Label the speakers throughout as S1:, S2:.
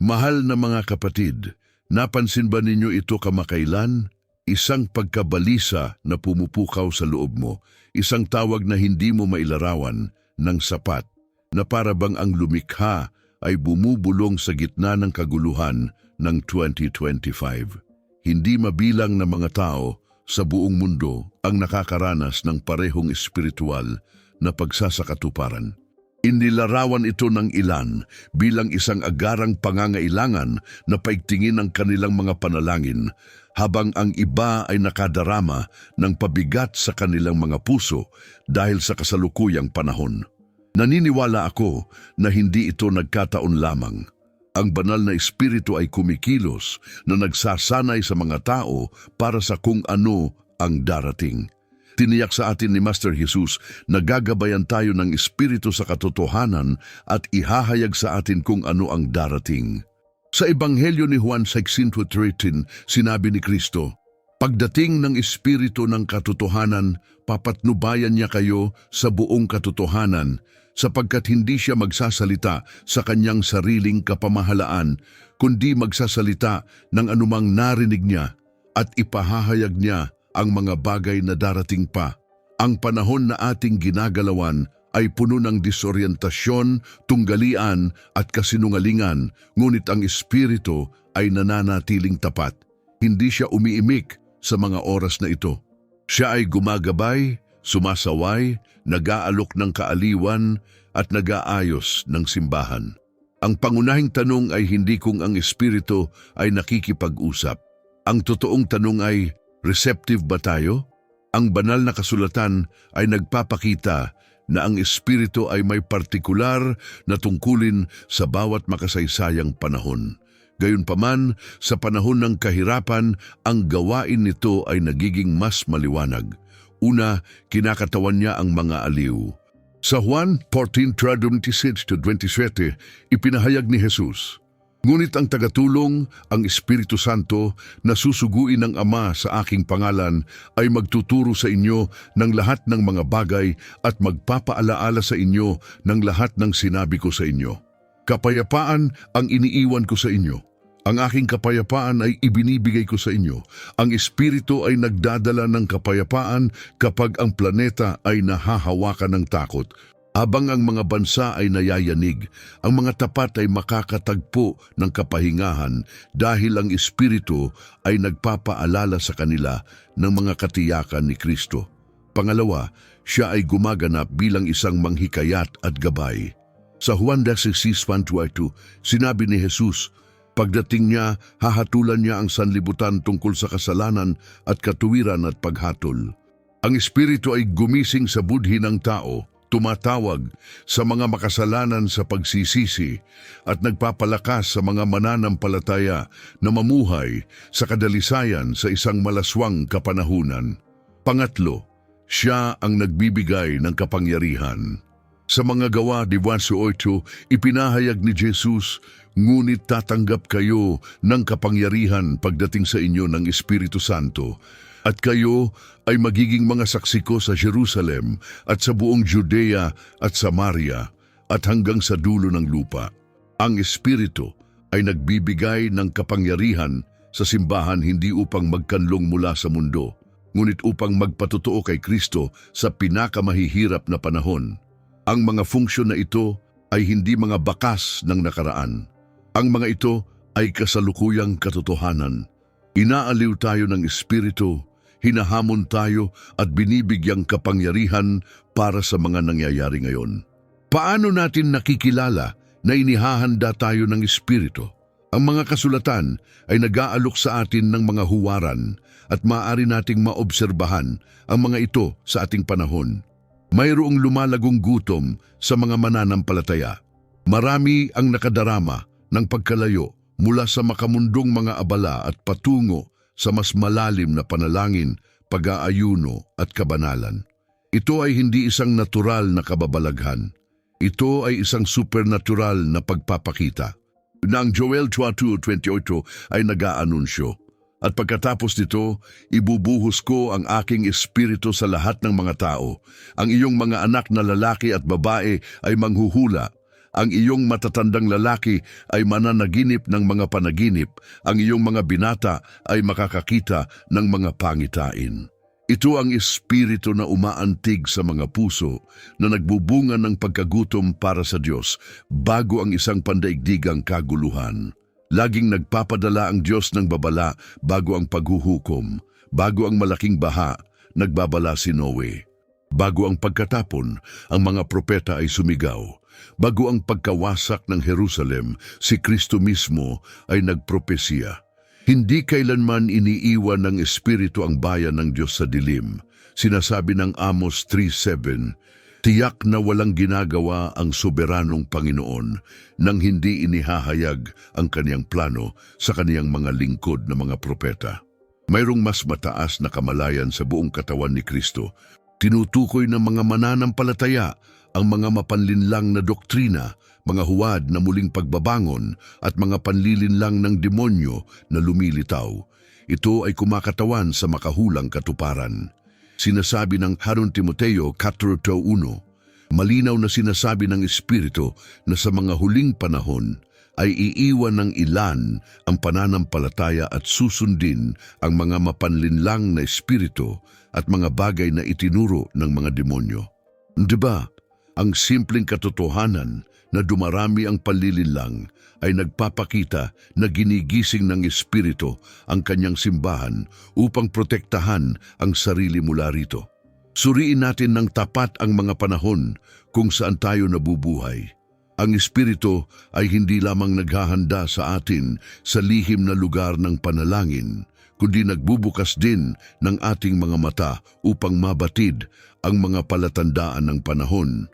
S1: Mahal na mga kapatid, napansin ba ninyo ito kamakailan? Isang pagkabalisa na pumupukaw sa loob mo, isang tawag na hindi mo mailarawan ng sapat, na para bang ang lumikha ay bumubulong sa gitna ng kaguluhan ng 2025. Hindi mabilang na mga tao sa buong mundo ang nakakaranas ng parehong espiritual na pagsasakatuparan. Inilarawan ito ng ilan bilang isang agarang pangangailangan na paigtingin ang kanilang mga panalangin habang ang iba ay nakadarama ng pabigat sa kanilang mga puso dahil sa kasalukuyang panahon. Naniniwala ako na hindi ito nagkataon lamang. Ang banal na espiritu ay kumikilos na nagsasanay sa mga tao para sa kung ano ang darating. Tiniyak sa atin ni Master Jesus na gagabayan tayo ng Espiritu sa katotohanan at ihahayag sa atin kung ano ang darating. Sa Ebanghelyo ni Juan 16.13, sinabi ni Kristo, Pagdating ng Espiritu ng katotohanan, papatnubayan niya kayo sa buong katotohanan, sapagkat hindi siya magsasalita sa kanyang sariling kapamahalaan, kundi magsasalita ng anumang narinig niya at ipahahayag niya ang mga bagay na darating pa. Ang panahon na ating ginagalawan ay puno ng disoryentasyon, tunggalian at kasinungalingan, ngunit ang Espiritu ay nananatiling tapat. Hindi siya umiimik sa mga oras na ito. Siya ay gumagabay, sumasaway, nag-aalok ng kaaliwan at nag-aayos ng simbahan. Ang pangunahing tanong ay hindi kung ang Espiritu ay nakikipag-usap. Ang totoong tanong ay, Receptive ba tayo? Ang banal na kasulatan ay nagpapakita na ang Espiritu ay may partikular na tungkulin sa bawat makasaysayang panahon. Gayunpaman, sa panahon ng kahirapan, ang gawain nito ay nagiging mas maliwanag. Una, kinakatawan niya ang mga aliw. Sa Juan 14:26-27, ipinahayag ni Jesus, Ngunit ang tagatulong, ang Espiritu Santo, na susuguin ng Ama sa aking pangalan, ay magtuturo sa inyo ng lahat ng mga bagay at magpapaalaala sa inyo ng lahat ng sinabi ko sa inyo. Kapayapaan ang iniiwan ko sa inyo. Ang aking kapayapaan ay ibinibigay ko sa inyo. Ang Espiritu ay nagdadala ng kapayapaan kapag ang planeta ay nahahawakan ng takot. Habang ang mga bansa ay nayayanig, ang mga tapat ay makakatagpo ng kapahingahan dahil ang Espiritu ay nagpapaalala sa kanila ng mga katiyakan ni Kristo. Pangalawa, siya ay gumaganap bilang isang manghikayat at gabay. Sa Juan 16.22, sinabi ni Jesus, Pagdating niya, hahatulan niya ang sanlibutan tungkol sa kasalanan at katuwiran at paghatol. Ang Espiritu ay gumising sa budhi ng tao, tumatawag sa mga makasalanan sa pagsisisi at nagpapalakas sa mga mananampalataya na mamuhay sa kadalisayan sa isang malaswang kapanahunan. Pangatlo, siya ang nagbibigay ng kapangyarihan. Sa mga gawa di 8, ipinahayag ni Jesus, ngunit tatanggap kayo ng kapangyarihan pagdating sa inyo ng Espiritu Santo at kayo ay magiging mga saksi ko sa Jerusalem at sa buong Judea at Samaria at hanggang sa dulo ng lupa. Ang Espiritu ay nagbibigay ng kapangyarihan sa simbahan hindi upang magkanlong mula sa mundo, ngunit upang magpatotoo kay Kristo sa pinakamahihirap na panahon. Ang mga funksyon na ito ay hindi mga bakas ng nakaraan. Ang mga ito ay kasalukuyang katotohanan. Inaaliw tayo ng Espiritu hinahamon tayo at binibigyang kapangyarihan para sa mga nangyayari ngayon. Paano natin nakikilala na inihahanda tayo ng Espiritu? Ang mga kasulatan ay nag-aalok sa atin ng mga huwaran at maaari nating maobserbahan ang mga ito sa ating panahon. Mayroong lumalagong gutom sa mga mananampalataya. Marami ang nakadarama ng pagkalayo mula sa makamundong mga abala at patungo sa mas malalim na panalangin, pag-aayuno at kabanalan. Ito ay hindi isang natural na kababalaghan. Ito ay isang supernatural na pagpapakita. Na ang Joel 22.28 ay nag-aanunsyo. At pagkatapos nito, ibubuhos ko ang aking espiritu sa lahat ng mga tao. Ang iyong mga anak na lalaki at babae ay manghuhula. Ang iyong matatandang lalaki ay mananaginip ng mga panaginip. Ang iyong mga binata ay makakakita ng mga pangitain. Ito ang espiritu na umaantig sa mga puso na nagbubunga ng pagkagutom para sa Diyos bago ang isang pandaigdigang kaguluhan. Laging nagpapadala ang Diyos ng babala bago ang paghuhukom, bago ang malaking baha, nagbabala si Noe. Bago ang pagkatapon, ang mga propeta ay sumigaw. Bago ang pagkawasak ng Jerusalem, si Kristo mismo ay nagpropesya. Hindi kailanman iniiwan ng Espiritu ang bayan ng Diyos sa dilim. Sinasabi ng Amos 3.7, Tiyak na walang ginagawa ang soberanong Panginoon nang hindi inihahayag ang kaniyang plano sa kaniyang mga lingkod na mga propeta. Mayroong mas mataas na kamalayan sa buong katawan ni Kristo. Tinutukoy ng mga mananampalataya ang mga mapanlinlang na doktrina, mga huwad na muling pagbabangon at mga panlilinlang ng demonyo na lumilitaw. Ito ay kumakatawan sa makahulang katuparan. Sinasabi ng Haron Timoteo 4.1, malinaw na sinasabi ng Espiritu na sa mga huling panahon ay iiwan ng ilan ang pananampalataya at susundin ang mga mapanlinlang na espiritu at mga bagay na itinuro ng mga demonyo. Di ba? Ang simpleng katotohanan na dumarami ang panlilinlang ay nagpapakita na ginigising ng Espiritu ang kanyang simbahan upang protektahan ang sarili mula rito. Suriin natin ng tapat ang mga panahon kung saan tayo nabubuhay. Ang Espiritu ay hindi lamang naghahanda sa atin sa lihim na lugar ng panalangin, kundi nagbubukas din ng ating mga mata upang mabatid ang mga palatandaan ng panahon,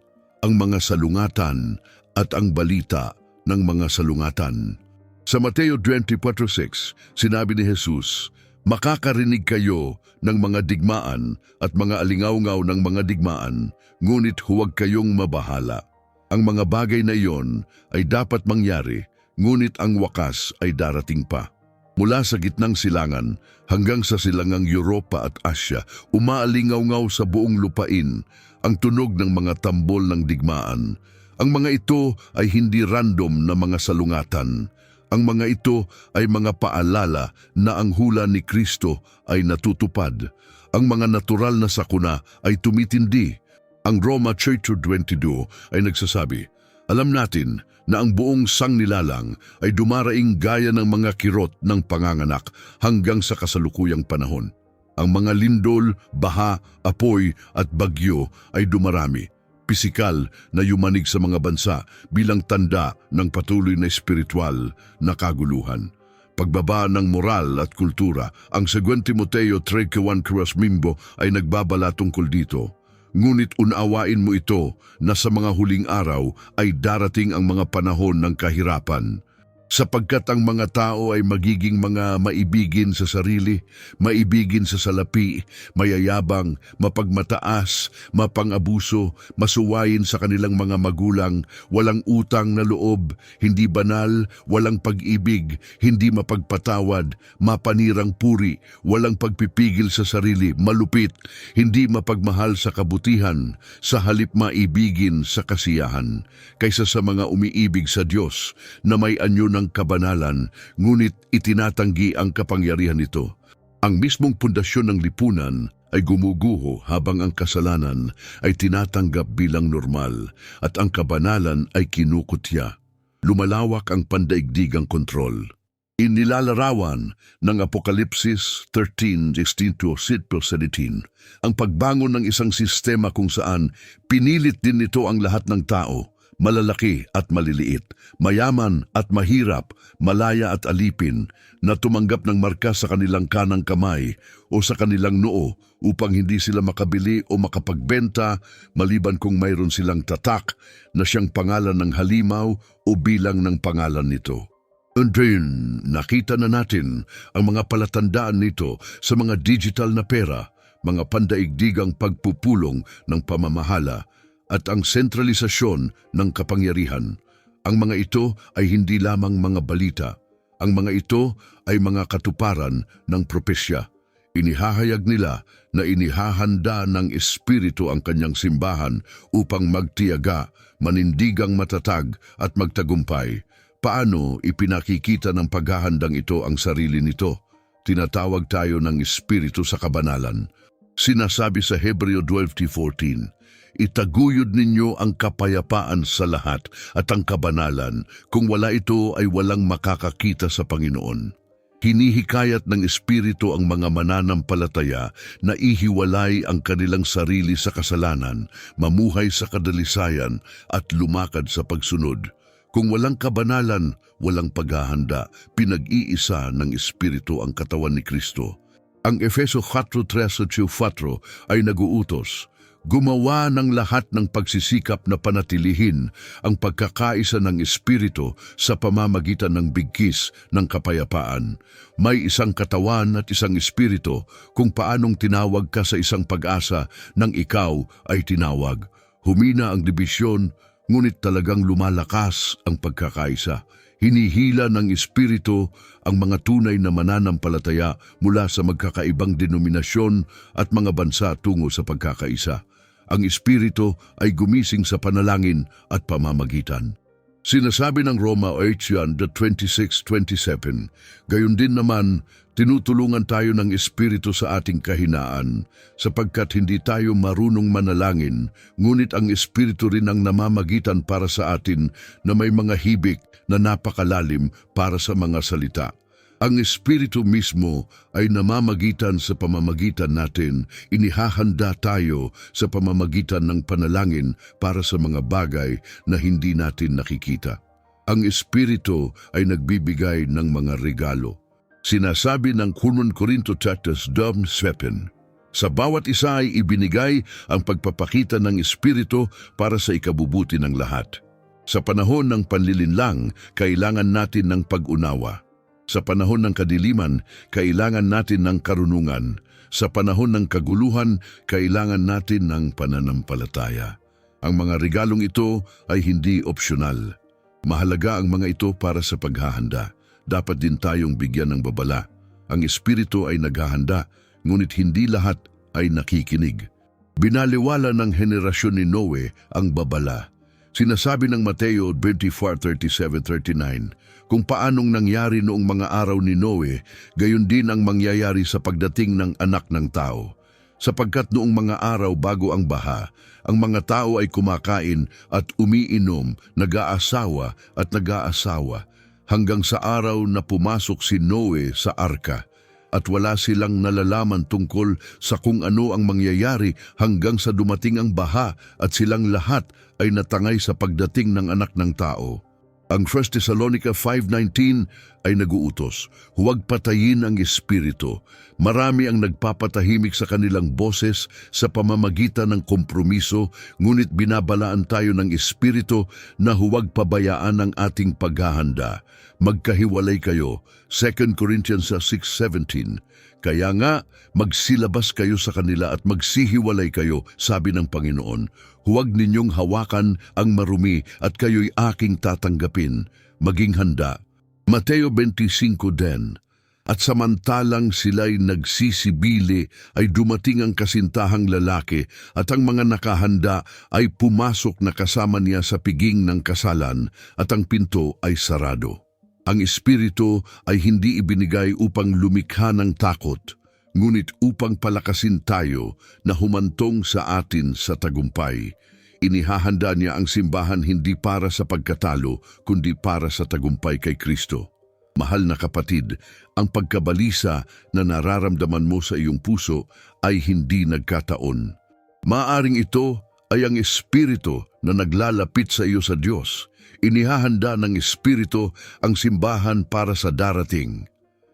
S1: ang mga salungatan at ang balita ng mga salungatan. Sa Mateo 24.6, sinabi ni Jesus, Makakarinig kayo ng mga digmaan at mga alingawngaw ng mga digmaan, ngunit huwag kayong mabahala. Ang mga bagay na iyon ay dapat mangyari, ngunit ang wakas ay darating pa. Mula sa gitnang silangan hanggang sa silangang Europa at Asya, umaalingawngaw sa buong lupain ang tunog ng mga tambol ng digmaan. Ang mga ito ay hindi random na mga salungatan. Ang mga ito ay mga paalala na ang hula ni Kristo ay natutupad. Ang mga natural na sakuna ay tumitindi. Ang Roma Church 22 ay nagsasabi, Alam natin na ang buong sangnilalang ay dumaraing gaya ng mga kirot ng panganganak hanggang sa kasalukuyang panahon. Ang mga lindol, baha, apoy at bagyo ay dumarami pisikal na yumanig sa mga bansa bilang tanda ng patuloy na espiritual na kaguluhan. Pagbaba ng moral at kultura, ang 2 Timoteo 3.1 Mimbo ay nagbabala tungkol dito. Ngunit unawain mo ito na sa mga huling araw ay darating ang mga panahon ng kahirapan sapagkat ang mga tao ay magiging mga maibigin sa sarili, maibigin sa salapi, mayayabang, mapagmataas, mapangabuso, masuwayin sa kanilang mga magulang, walang utang na loob, hindi banal, walang pag-ibig, hindi mapagpatawad, mapanirang puri, walang pagpipigil sa sarili, malupit, hindi mapagmahal sa kabutihan, sa halip maibigin sa kasiyahan, kaysa sa mga umiibig sa Diyos na may anyo ng kabanalan, ngunit itinatanggi ang kapangyarihan nito. Ang mismong pundasyon ng lipunan ay gumuguho habang ang kasalanan ay tinatanggap bilang normal at ang kabanalan ay kinukutya. Lumalawak ang pandaigdigang kontrol. Inilalarawan ng Apokalipsis 13:16-17 ang pagbangon ng isang sistema kung saan pinilit din nito ang lahat ng tao malalaki at maliliit, mayaman at mahirap, malaya at alipin, na tumanggap ng marka sa kanilang kanang kamay o sa kanilang noo upang hindi sila makabili o makapagbenta maliban kung mayroon silang tatak na siyang pangalan ng halimaw o bilang ng pangalan nito. And then, nakita na natin ang mga palatandaan nito sa mga digital na pera, mga pandaigdigang pagpupulong ng pamamahala at ang sentralisasyon ng kapangyarihan. Ang mga ito ay hindi lamang mga balita. Ang mga ito ay mga katuparan ng propesya. Inihahayag nila na inihahanda ng Espiritu ang kanyang simbahan upang magtiyaga, manindigang matatag at magtagumpay. Paano ipinakikita ng paghahandang ito ang sarili nito? Tinatawag tayo ng Espiritu sa kabanalan. Sinasabi sa Hebreo 12.14, Itaguyod ninyo ang kapayapaan sa lahat at ang kabanalan. Kung wala ito ay walang makakakita sa Panginoon. Hinihikayat ng Espiritu ang mga mananampalataya na ihiwalay ang kanilang sarili sa kasalanan, mamuhay sa kadalisayan at lumakad sa pagsunod. Kung walang kabanalan, walang paghahanda, pinag-iisa ng Espiritu ang katawan ni Kristo. Ang Efeso 4.13 ay naguutos, gumawa ng lahat ng pagsisikap na panatilihin ang pagkakaisa ng Espiritu sa pamamagitan ng bigkis ng kapayapaan. May isang katawan at isang Espiritu kung paanong tinawag ka sa isang pag-asa nang ikaw ay tinawag. Humina ang dibisyon, ngunit talagang lumalakas ang pagkakaisa. Hinihila ng Espiritu ang mga tunay na mananampalataya mula sa magkakaibang denominasyon at mga bansa tungo sa pagkakaisa ang Espiritu ay gumising sa panalangin at pamamagitan. Sinasabi ng Roma 8.26-27, Gayon din naman, tinutulungan tayo ng Espiritu sa ating kahinaan, sapagkat hindi tayo marunong manalangin, ngunit ang Espiritu rin ang namamagitan para sa atin na may mga hibik na napakalalim para sa mga salita. Ang Espiritu mismo ay namamagitan sa pamamagitan natin, inihahanda tayo sa pamamagitan ng panalangin para sa mga bagay na hindi natin nakikita. Ang Espiritu ay nagbibigay ng mga regalo. Sinasabi ng 1 Corinto chapters 7, sa bawat isa ay ibinigay ang pagpapakita ng Espiritu para sa ikabubuti ng lahat. Sa panahon ng panlilinlang, kailangan natin ng pag-unawa. Sa panahon ng kadiliman, kailangan natin ng karunungan. Sa panahon ng kaguluhan, kailangan natin ng pananampalataya. Ang mga regalong ito ay hindi opsyonal. Mahalaga ang mga ito para sa paghahanda. Dapat din tayong bigyan ng babala. Ang Espiritu ay naghahanda, ngunit hindi lahat ay nakikinig. Binaliwala ng henerasyon ni Noe ang babala. Sinasabi ng Mateo 24:37-39, kung paanong nangyari noong mga araw ni Noe, gayon din ang mangyayari sa pagdating ng anak ng tao. Sapagkat noong mga araw bago ang baha, ang mga tao ay kumakain at umiinom, nag-aasawa at nag-aasawa, hanggang sa araw na pumasok si Noe sa arka at wala silang nalalaman tungkol sa kung ano ang mangyayari hanggang sa dumating ang baha at silang lahat ay natangay sa pagdating ng anak ng tao. Ang 1 Thessalonica 5.19 ay naguutos, huwag patayin ang Espiritu. Marami ang nagpapatahimik sa kanilang boses sa pamamagitan ng kompromiso, ngunit binabalaan tayo ng Espiritu na huwag pabayaan ang ating paghahanda. Magkahiwalay kayo, 2 Corinthians 6.17. Kaya nga, magsilabas kayo sa kanila at magsihiwalay kayo, sabi ng Panginoon. Huwag ninyong hawakan ang marumi at kayo'y aking tatanggapin. Maging handa. Mateo 25 den. At samantalang sila'y nagsisibili ay dumating ang kasintahang lalaki at ang mga nakahanda ay pumasok na kasama niya sa piging ng kasalan at ang pinto ay sarado. Ang Espiritu ay hindi ibinigay upang lumikha ng takot, ngunit upang palakasin tayo na humantong sa atin sa tagumpay. Inihahanda niya ang simbahan hindi para sa pagkatalo, kundi para sa tagumpay kay Kristo. Mahal na kapatid, ang pagkabalisa na nararamdaman mo sa iyong puso ay hindi nagkataon. Maaring ito ay ang Espiritu na naglalapit sa iyo sa Diyos inihahanda ng Espiritu ang simbahan para sa darating.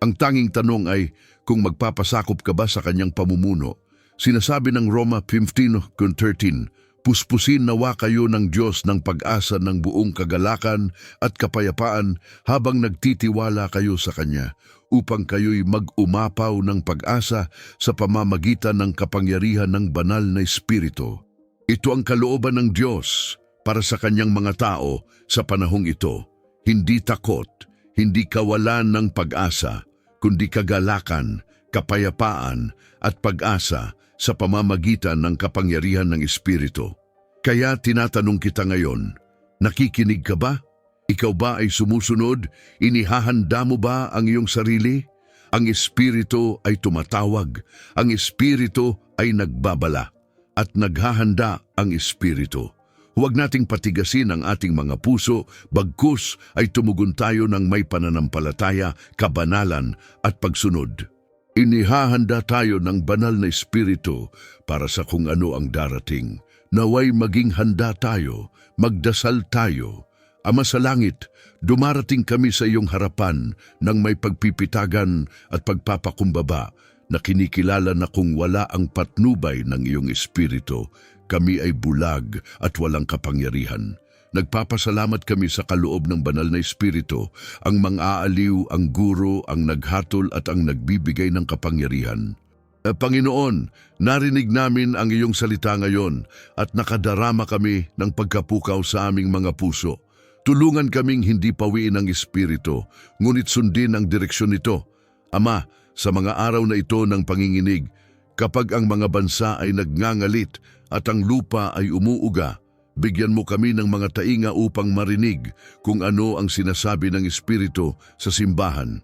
S1: Ang tanging tanong ay kung magpapasakop ka ba sa kanyang pamumuno. Sinasabi ng Roma 15.13, Puspusin nawa kayo ng Diyos ng pag-asa ng buong kagalakan at kapayapaan habang nagtitiwala kayo sa Kanya, upang kayo'y mag-umapaw ng pag-asa sa pamamagitan ng kapangyarihan ng banal na Espiritu. Ito ang kalooban ng Diyos para sa kanyang mga tao sa panahong ito. Hindi takot, hindi kawalan ng pag-asa, kundi kagalakan, kapayapaan at pag-asa sa pamamagitan ng kapangyarihan ng Espiritu. Kaya tinatanong kita ngayon, nakikinig ka ba? Ikaw ba ay sumusunod? Inihahanda mo ba ang iyong sarili? Ang Espiritu ay tumatawag, ang Espiritu ay nagbabala, at naghahanda ang Espiritu. Huwag nating patigasin ang ating mga puso, bagkus ay tumugon tayo ng may pananampalataya, kabanalan at pagsunod. Inihahanda tayo ng banal na Espiritu para sa kung ano ang darating. Naway maging handa tayo, magdasal tayo. Ama sa langit, dumarating kami sa iyong harapan ng may pagpipitagan at pagpapakumbaba na kinikilala na kung wala ang patnubay ng iyong Espiritu, kami ay bulag at walang kapangyarihan. Nagpapasalamat kami sa kaloob ng banal na Espiritu, ang mang-aaliw, ang guro, ang naghatol at ang nagbibigay ng kapangyarihan. Eh, Panginoon, narinig namin ang iyong salita ngayon at nakadarama kami ng pagkapukaw sa aming mga puso. Tulungan kaming hindi pawiin ang Espiritu, ngunit sundin ang direksyon nito. Ama, sa mga araw na ito ng panginginig, kapag ang mga bansa ay nagngangalit at ang lupa ay umuuga, bigyan mo kami ng mga tainga upang marinig kung ano ang sinasabi ng Espiritu sa simbahan.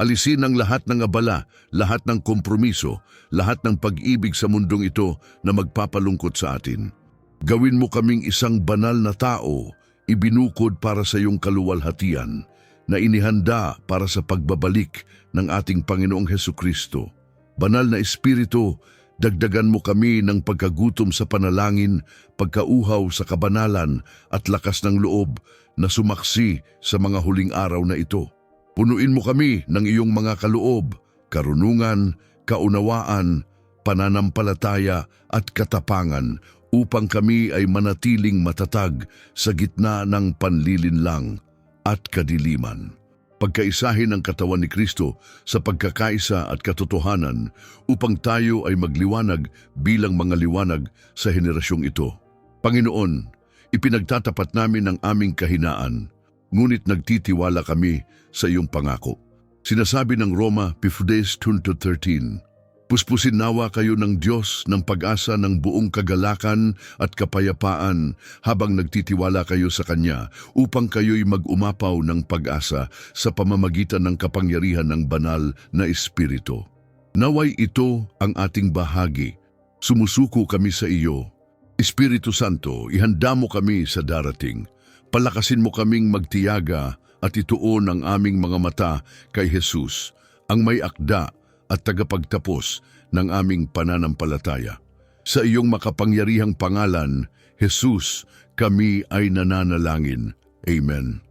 S1: Alisin ang lahat ng abala, lahat ng kompromiso, lahat ng pag-ibig sa mundong ito na magpapalungkot sa atin. Gawin mo kaming isang banal na tao, ibinukod para sa iyong kaluwalhatian, na inihanda para sa pagbabalik ng ating Panginoong Heso Kristo. Banal na Espiritu, dagdagan mo kami ng pagkagutom sa panalangin, pagkauhaw sa kabanalan at lakas ng loob na sumaksi sa mga huling araw na ito. Punuin mo kami ng iyong mga kaloob, karunungan, kaunawaan, pananampalataya at katapangan upang kami ay manatiling matatag sa gitna ng panlilinlang at kadiliman. Pagkaisahin ang katawan ni Kristo sa pagkakaisa at katotohanan upang tayo ay magliwanag bilang mga liwanag sa henerasyong ito. Panginoon, ipinagtatapat namin ang aming kahinaan, ngunit nagtitiwala kami sa iyong pangako. Sinasabi ng Roma 15.13, Puspusin nawa kayo ng Diyos ng pag-asa ng buong kagalakan at kapayapaan habang nagtitiwala kayo sa Kanya upang kayo'y mag-umapaw ng pag-asa sa pamamagitan ng kapangyarihan ng banal na Espiritu. Naway ito ang ating bahagi. Sumusuko kami sa iyo. Espiritu Santo, ihanda mo kami sa darating. Palakasin mo kaming magtiyaga at ituon ang aming mga mata kay Jesus, ang may akda at tagapagtapos ng aming pananampalataya. Sa iyong makapangyarihang pangalan, Jesus, kami ay nananalangin. Amen.